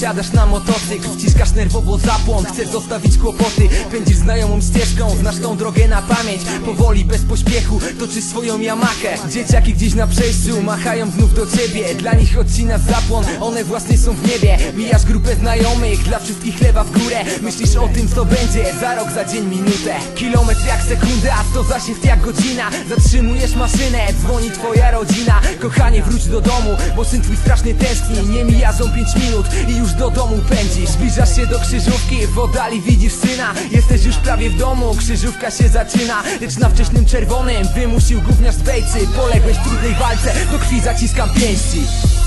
się dzień, znowu siadasz na motocykl Wciskasz nerwowo zapłon, chcesz zostawić kłopoty. Pędzisz znajomą ścieżką, znasz tą drogę na pamięć. Powoli, bez pośpiechu, toczysz swoją jamakę. Dzieciaki gdzieś na przejściu machają znów do ciebie. Dla nich odcinasz zapłon, one właśnie są w niebie. Mijasz grupę znajomych, dla wszystkich chleba w górę. Myślisz o tym co będzie, za rok, za dzień, minutę. Kilometr jak sekunda, to zasiew jak godzina. Zatrzymujesz maszynę, dzwoni twoja rodzina. Kochanie wróć do domu, bo syn twój strasznie tęskni. Nie mijają pięć minut i już do domu pędzisz Zbliżasz się do krzyżówki, w oddali widzisz syna. Jesteś już prawie w domu, krzyżówka się zaczyna. Lecz na wcześnym czerwonym wymusił gówniarz z bejcy Poległeś w trudnej walce, do krwi zaciskam pięści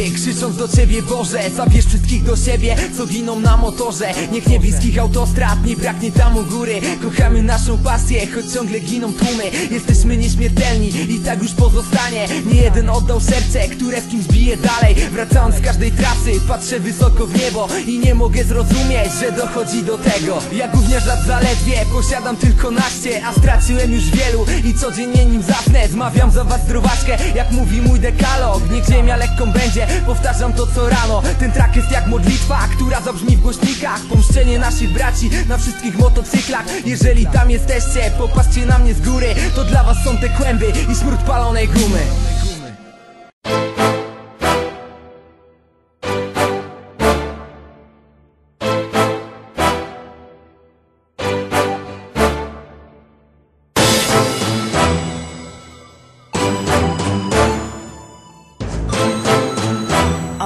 góry, krzycząc do ciebie Boże Zabierz wszystkich do siebie, co giną na motorze. Niech niebieskich autostrad nie braknie tam u góry. Kochamy naszą pasję, choć ciągle giną tłumy. Jesteśmy nieśmiertelni i tak już pozostanie. Nie jeden oddał serce, które z kimś bije dalej. Wracając z każdej trasy, patrzę wysoko w niebo I nie mogę zrozumieć, że dochodzi do tego. Ja gówniarz lat zaledwie, posiadam tylko naście A straciłem już wielu i codziennie nim zasnę. Zmawiam za was zdrowaczkę, jak mówi mój dekalog. Niech ziemia lekką będzie, powtarzam to co rano. Ten track jest jak modlitwa, która zabrzmi w głośnikach. Pomszczenie naszych braci na wszystkich motocyklach. Jeżeli tam jesteście, popatrzcie na mnie z góry. To dla was są te kłęby i smród palonej gumy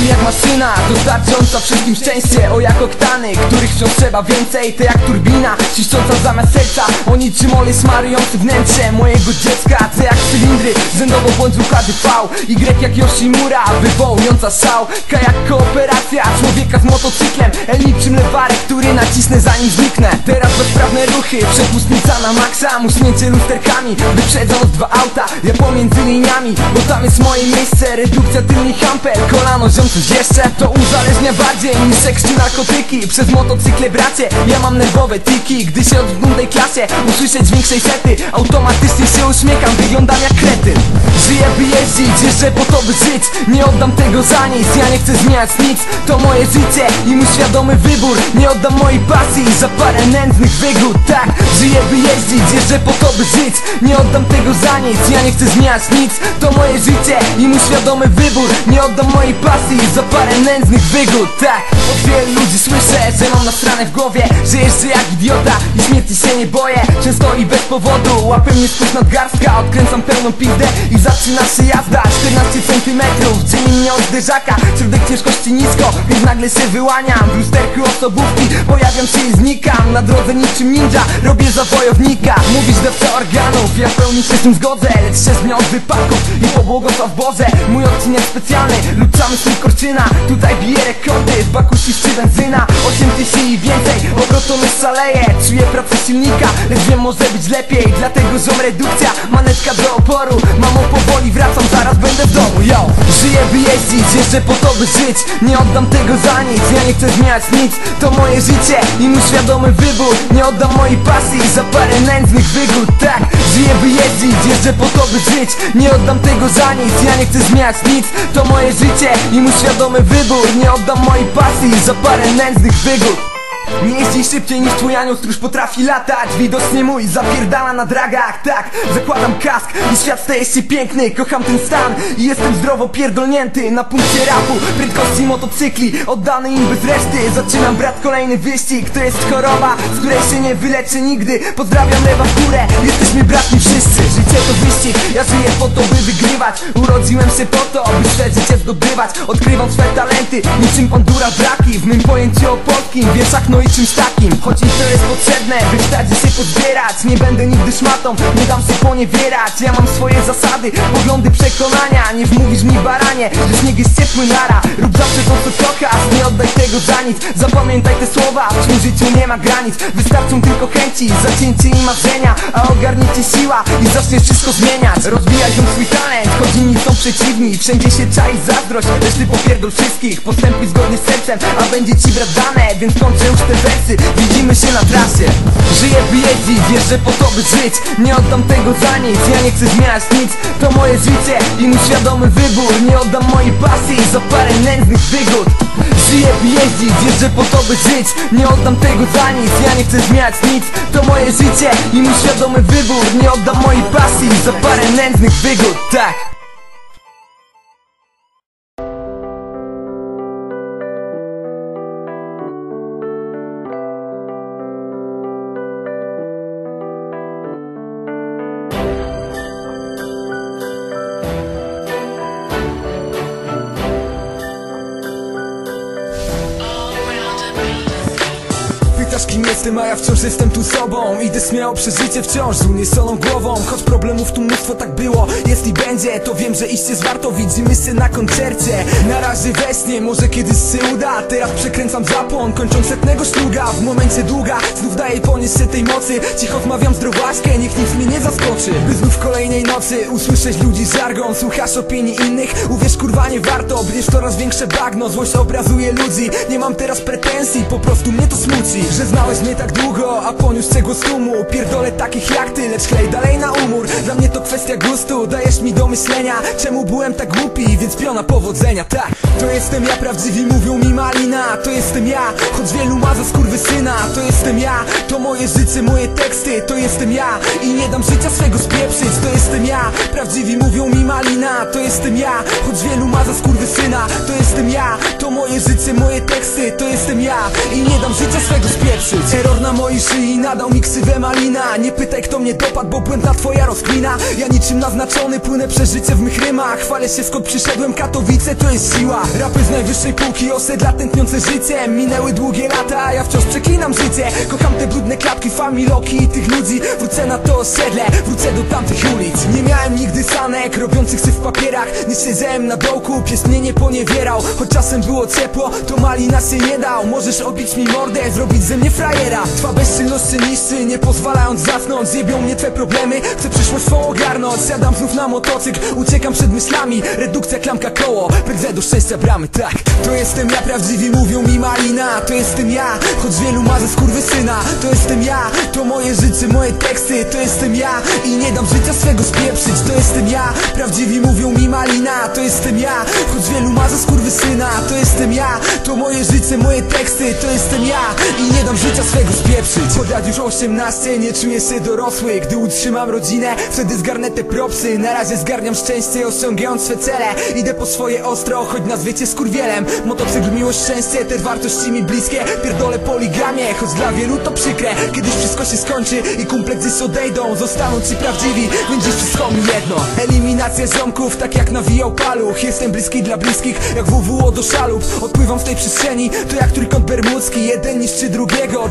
M jak maszyna, dostarczająca wszystkim szczęście. O jak oktany, których wciąż trzeba więcej. To jak turbina, ciszcząca zamiast serca. O niczym olej smarujący wnętrze mojego dziecka. C jak cylindry, rzędowo błąd układy V. Y jak Yoshimura, wywołująca szał K jak kooperacja człowieka z motocyklem. L niczym który nacisnę zanim zniknę. Teraz bezprawne ruchy, przepustnica na maksa. Muśnięcie lusterkami, wyprzedzając dwa auta. Ja pomiędzy liniami, bo tam jest moje miejsce. Redukcja tylnych ampel, kolano ziom jeszcze To uzależnia bardziej niż seks czy narkotyki. Przez motocykle bracie, ja mam nerwowe tiki. Gdy się od tej klasie usłyszę dźwięk sety. Automatycznie się uśmiecham, wyglądam jak kretyn Żyję by jeździć, jeżdżę po to by żyć. Nie oddam tego za nic, ja nie chcę zmieniać nic. To moje życie i mój świadomy wybór. Nie oddam mojej pasji za parę nędznych wygód. Tak, żyję by jeździć, jeżdżę po to by żyć. Nie oddam tego za nic, ja nie chcę zmieniać nic. To moje życie i mój świadomy wybór. Nie oddam mojej pasji za parę nędznych wygód Tak, od wielu ludzi słyszę, że mam na stronę w głowie Że jeżdżę jak idiota i śmierci się nie boję. Często i bez powodu, łapę mnie spód nadgarstka. Odkręcam pełną pizdę i zaczyna się jazda. 14 centymetrów, dzieli mnie od zderzaka. Środek ciężkości nisko, więc nagle się wyłaniam. W lusterku osobówki pojawiam się i znikam. Na drodze niczym ninja, robię za wojownika. Mówisz dawca organów, ja w pełni się z tym zgodzę. Lecz się zmian od wypadków i pobłogosław Boże. Mój odcinek specjalny, lub sam z Tutaj bije rekordy, w baku ciszczy benzyna. 8 tysięcy i więcej, obrotomy szaleje. Czuję pracę silnika, lecz wiem może być lepiej. Dlatego ziom redukcja, manetka do oporu. Mamo powoli wracam, zaraz będę w domu, yo. Żyję by jeździć, jeszcze po to by żyć. Nie oddam tego za nic, ja nie chcę zmieniać nic. To moje życie i mój świadomy wybór. Nie oddam mojej pasji za parę nędznych wygód. Tak, żyję by jeździć, jeszcze po to by żyć. Nie oddam tego za nic, ja nie chcę zmieniać nic. To moje życie i mój świadomy wybór Nie oddam mojej pasji za parę nędznych wygód nie jeździ szybciej niż twój anioł stróż potrafi latać. Widocznie mój zapierdala na dragach Tak, zakładam kask i świat staje się piękny. Kocham ten stan i jestem zdrowo pierdolnięty. Na punkcie rapu, prędkości motocykli Oddany im bez reszty. Zaczynam brat kolejny wyścig To jest choroba, z której się nie wyleczę nigdy. Pozdrawiam lewa górę, jesteśmy bratni wszyscy. Życie to wyścig, ja żyję po to by wygrywać. Urodziłem się po to, by swe życie zdobywać. Odkrywam swe talenty, niczym Pandura braki W mym pojęciu o polskim, wieszak no no i czymś takim. Choć mi to jest potrzebne, by i się pozbierać. Nie będę nigdy szmatą, nie dam się poniewierać. Ja mam swoje zasady, poglądy, przekonania. Nie wmówisz mi baranie, że śnieg jest ciepły nara. Rób zawsze to co kochasz, nie oddaj tego za nic. Zapamiętaj te słowa, w tym życiu nie ma granic. Wystarczą tylko chęci, zacięcie i marzenia. A ogarniecie siła i zaczniesz wszystko zmieniać. Rozwijaj się swój talent, choć inni są przeciwni. Wszędzie się czai zazdrość, lecz ty popierdol wszystkich. Postępuj zgodnie z sercem, a będzie ci brat dane Więc kończę już te wersy, widzimy się na trasie. Żyję by jeździć, wiesz, że po to by żyć. Nie oddam tego za nic, ja nie chcę zmieniać nic. To moje życie i mój świadomy wybór. Nie oddam mojej pasji za parę nędznych wygód. Żyję by jeździć, wiesz, że po to by żyć. Nie oddam tego za nic, ja nie chcę zmieniać nic. To moje życie i mój świadomy wybór. Nie oddam mojej pasji za parę nędznych wygód, tak Pytasz kim jestem, a ja wciąż jestem tu sobą. Idę śmiało przez życie wciąż z uniesioną głową. Choć problemów tu mnóstwo tak było, jest i będzie. To wiem, że iść jest warto, widzimy się na koncercie. Na razie we śnie, może kiedyś się uda. Teraz przekręcam zapłon, kończąc setnego szluga W momencie długa, znów daję ponieść się tej mocy. Cicho wmawiam zdrowaśkę, niech nic mnie nie zaskoczy. By znów kolejnej nocy usłyszeć ludzi żargon. Słuchasz opinii innych, uwierz kurwa nie warto. Bierz coraz większe bagno, złość obrazuje ludzi. Nie mam teraz pretensji, po prostu mnie to smuci Że znałeś mnie tak długo, a poniósł cię głos tłumu. Pierdolę takich jak ty, lecz klej dalej na umór. Dla mnie to kwestia gustu, dajesz mi do myślenia. Czemu byłem tak głupi, więc piona powodzenia, tak. To jestem ja, prawdziwi mówią mi malina. To jestem ja, choć wielu ma za syna. To jestem ja, to moje życie, moje teksty. To jestem ja i nie dam życia swego spieprzyć. To jestem ja, prawdziwi mówią mi malina. To jestem ja, choć wielu ma za syna. To jestem ja, to moje życie, moje teksty. To jestem ja i nie dam życia swego spieprzyć Error na mojej szyi nadał mi ksywę malina. Nie pytaj kto mnie dopadł, bo błędna twoja rozklina Ja niczym naznaczony płynę przez życie w mych rymach. Chwalę się skąd przyszedłem, Katowice to jest siła. Rapy z najwyższej półki, osiedla tętniące życie. Minęły długie lata, a ja wciąż przeklinam życie. Kocham te brudne klatki, familoki i tych ludzi. Wrócę na to osiedle, wrócę do tamtych ulic papierach Nie siedziałem na dołku, pies mnie nie poniewierał. Choć czasem było ciepło, to malina się nie dał. Możesz obić mi mordę, zrobić ze mnie frajera. Twa bezczynność się niszczy, nie pozwalając zasnąć. Zjebią mnie twe problemy, chcę przyszłość swą ogarnąć. Siadam znów na motocykl, uciekam przed myślami. Redukcja, klamka, koło, pędzę do szczęścia bramy, tak. To jestem ja, prawdziwi mówią mi malina. To jestem ja, choć wielu ma ze syna. To jestem ja, to moje życie, moje teksty. To jestem ja i nie dam życia swego spieprzyć. To jestem ja, prawdziwi mówią mi malina To jestem ja, choć wielu ma ze syna To jestem ja, to moje życie, moje teksty To jestem ja. I nie dam życia swego spieprzyć. Od lat już 18, nie czuję się dorosły. Gdy utrzymam rodzinę, wtedy zgarnę te propsy. Na razie zgarniam szczęście, osiągając swe cele. Idę po swoje ostro, choć nazwiecie skurwielem. Motocykl, miłość, szczęście, te wartości mi bliskie. Pierdolę poligamie, choć dla wielu to przykre. Kiedyś wszystko się skończy i kumple gdzieś odejdą. Zostaną ci prawdziwi, będzie wszystko mi jedno. Eliminacja ziomków, tak jak nawijał paluch Jestem bliski dla bliskich, jak WWO do szalub Odpływam z tej przestrzeni, to jak trójkąt bermudzki Jeden niszczy drugiego